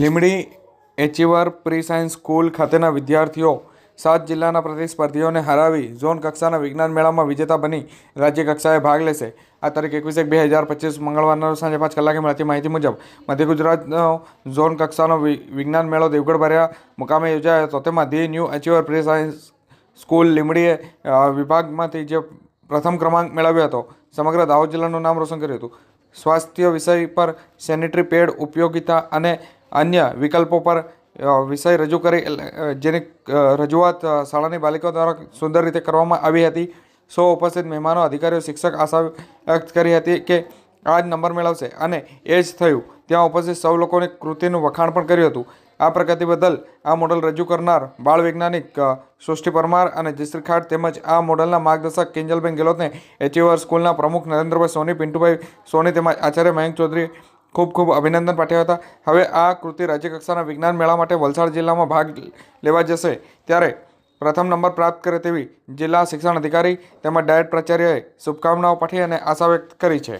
Limdi achiever pre science school ખાતેના વિદ્યાર્થીઓ સાત જિલ્લાના પ્રતિસ્પર્ધીઓને હરાવી ઝોન કક્ષાના વિજ્ઞાન મેળામાં વિજેતા બની રાજ્ય કક્ષાએ ભાગ લેશે. આ તારીખ એકવીસ એક બે હજાર પચીસ મંગળવારના સાંજે પાંચ કલાકે મળતી માહિતી મુજબ મધ્ય ગુજરાતનો ઝોન કક્ષાનો વિજ્ઞાન મેળો દેવગઢ ભર્યા મુકામે યોજાયો હતો. તેમાં the new achiever pre science school લીમડીએ વિભાગમાંથી જે પ્રથમ ક્રમાંક મેળવ્યો હતો, સમગ્ર દાહોદ જિલ્લાનું નામ રોશન કર્યું હતું. સ્વાસ્થ્ય વિષય પર સેનિટરી પેડ, ઉપયોગિતા અને અન્ય વિકલ્પો પર વિષય રજૂ કરી જેની રજૂઆત શાળાની બાલિકાઓ દ્વારા સુંદર રીતે કરવામાં આવી હતી. સો ઉપસ્થિત મહેમાનો, અધિકારીઓ, શિક્ષક આશા વ્યક્ત કરી હતી કે આ જ નંબર મેળવશે અને એ જ થયું. ત્યાં ઉપસ્થિત સૌ લોકોની કૃતિનું વખાણ પણ કર્યું હતું. આ પ્રગતિ બદલ આ મોડલ રજૂ કરનાર બાળ વૈજ્ઞાનિક સૃષ્ટિ પરમાર અને જયશ્રી ખાટ તેમજ આ મોડલના માર્ગદર્શક કિંજલબેન ગેલોતને એચીવર સ્કૂલના પ્રમુખ નરેન્દ્રભાઈ સોની, પિન્ટુભાઈ સોની તેમજ આચાર્ય મયંક ચૌધરી ખૂબ ખૂબ અભિનંદન પાઠવ્યા હતા હવે આ કૃતિ રાજ્યકક્ષાના વિજ્ઞાન મેળા માટે વલસાડ જિલ્લામાં ભાગ લેવા જશે. ત્યારે પ્રથમ નંબર પ્રાપ્ત કરે તેવી જિલ્લા શિક્ષણ અધિકારી તેમજ ડાયટ પ્રાચાર્યએ શુભકામનાઓ પાઠવી અને આશા વ્યક્ત કરી છે.